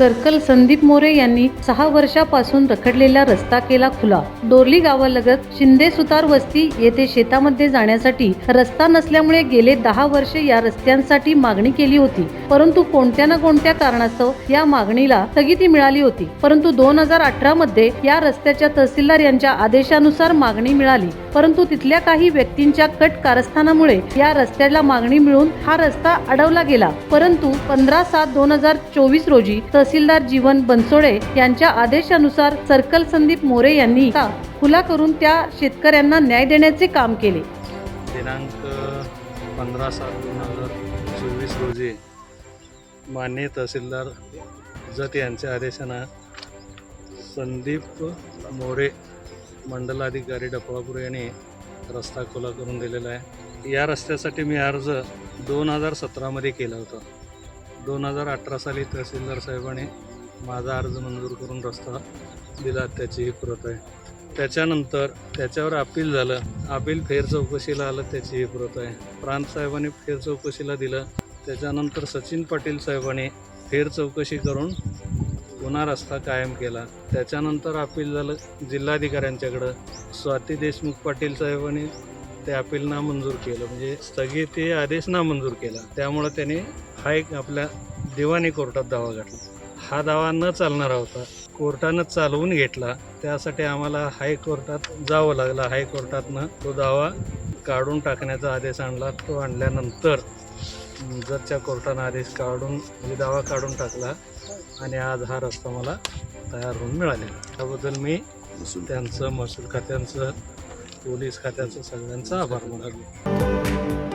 Circle Sandeep More यांनी सहा वर्षापासून रखडलेला रस्ता केला खुला. डोरली गावालगत शिंदे सुतार वस्ती येथे शेतामध्ये जाण्यासाठी रस्ता नसल्यामुळे गेले दहा वर्षे या रस्त्यांसाठी मागणी केली होती. परंतु कोणत्या ना कोणत्या कारणास्तव या मागणीला स्थगिती मिळाली होती. परंतु दोन हजार अठरा मध्ये या रस्त्याच्या तहसीलदार यांच्या आदेशानुसार मागणी मिळाली. परंतु तिथल्या काही व्यक्तींच्या कट कारस्थानामुळे या रस्त्याला मागणी मिळून हा रस्ता अडवला गेला. परंतु पंधरा सात दोन हजार चोवीस रोजी तहसीलदार जीवन बनसोडे यांच्या आदेशानुसार सर्कल संदीप मोरे यांनी खुला करून त्या शेतकऱ्यांना न्याय देण्याचे काम केले. दिनांक पंधरा सात दोन हजार चोवीस रोजी मान्य तहसीलदार जत यांच्या आदेशानं संदीप मोरे मंडलाधिकारी डफळापूर यांनी रस्ता खुला करून दिलेला आहे. या रस्त्यासाठी मी अर्ज दोन हजार सतरामध्ये केला होता. दोन हजार अठरा साली तहसीलदार साहेबांनी माझा अर्ज मंजूर करून रस्ता दिला त्याची ही प्रत आहे. त्याच्यानंतर त्याच्यावर अपील झालं. अपील फेर चौकशीला आलं त्याची ही प्रत आहे. प्रांत साहेबांनी फेर चौकशीला दिलं. त्याच्यानंतर सचिन पाटील साहेबांनी फेर चौकशी करून पुन्हा रस्ता कायम केला. त्याच्यानंतर अपील झालं जिल्हाधिकाऱ्यांच्याकडं. स्वाती देशमुख पाटील साहेबांनी ते अपील नामंजूर केलं. म्हणजे स्थगिती आदेश नामंजूर केला. त्यामुळं त्यांनी हा एक आपल्या दिवाणी कोर्टात दावा घातला. हा दावा न चालणारा होता. कोर्टानं चालवून घेतला. त्यासाठी आम्हाला हायकोर्टात जावं लागलं. हायकोर्टातनं तो दावा काढून टाकण्याचा आदेश आणला. तो आणल्यानंतर जतच्या कोर्टानं आदेश काढून म्हणजे दावा काढून टाकला आणि आज हा रस्ता मला तयार होऊन मिळालेला त्याबद्दल मी त्यांचं महसूल खात्यांचं पोलीस खात्याचं सगळ्यांचा आभार मानतो.